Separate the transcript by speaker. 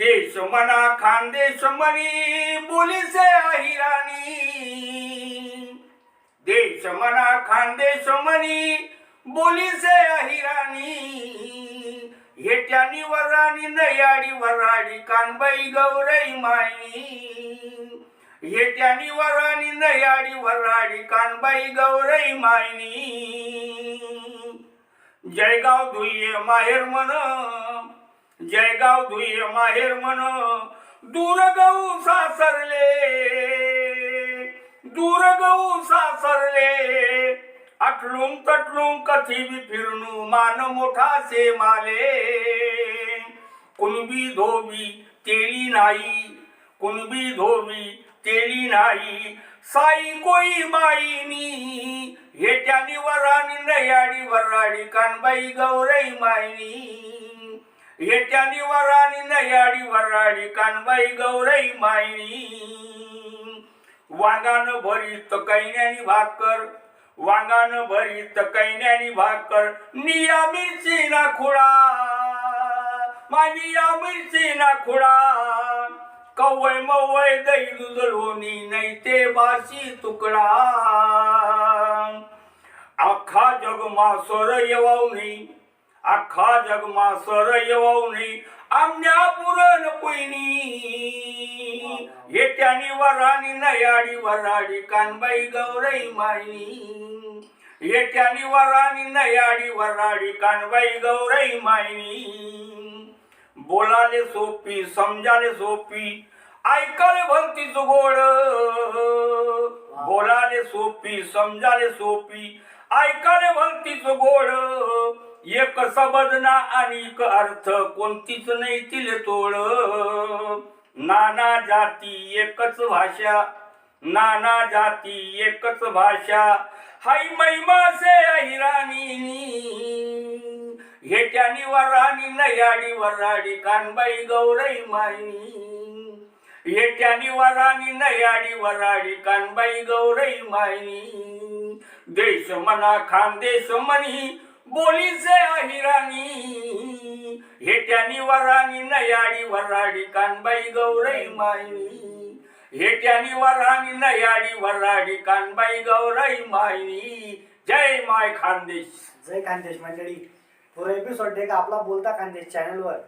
Speaker 1: देश मना खानदेश मनी बोलीसे अहिराणी देश मना खानदेश मनी बोलीसे अहिराणी हेट्यानी वराणी नयाडी वराडी कानबाई गौरई मायनी हेट्यानी वराणी नयाडी वराडी कानबाई गौरई मायनी जयगाव धुये माहेर म्हण जयगाव धुये माहेर म्हण दूर गहू सासरले. दूर गहू सासरले. अटलून तटलून कथी बी फिरणू मान मोठा से माले कुणबी धोबी तेली नाही कुणबी धोबी तेली नाही. साई कोई माईनी हेट्यानी वराणी नयाडी वराडी कानबाई गौरई मायनी हेट्यानी वराणी नयाडी वराडी कानबाई गौरई मायणी वांगानं भरीत कैन्यानी भाकर वांगानं भरीत कैन्यानी भाकर. निया मिरची ना खुडा मानिया मिरची ना खुडा कवय मवय दै दुधळोनी नाही ते बाशी तुकडा. अख्खा जगमा सर येवावणी अख्खा जगमा सर येवावनी आमच्या पुरण पुईनी. येत्यानी वराणी नयाडी वराडी कानबाई गौरई मायनी येत्यानी वराणी नयाडी वराडी कानबाई गौरई मायनी बोलाले सोपी समजाले सोपी ऐकाले भक्तीच गोड बोलाले सोपी समजाले सोपी ऐकाले भक्तीच गोड एक सबदना आणि एक अर्थ कोणतीच नाही तिले तोळ नाना जाती एकच भाषा नाना जाती एकच भाषा. हाई महिमा से अहिराणी हेट्यानी वराणी नयाडी वराडी कानबाई गौरई मायनी हेट्यानी वराणी नयाडी वराडी कानबाई गौरई मायनी देश मना खानदेश मनी. बोलीचे अहिराणी हेट्यानी वराणी नयाडी वराडी कानबाई गौरई मायनी हेट्यानी वराणी नयाडी वराडी कानबाई गौरई मायनी जय माय खानदेश.
Speaker 2: जय खानदेश मंडळी. पुरे एपिसोड का आपला बोलता खानदेश चॅनलवर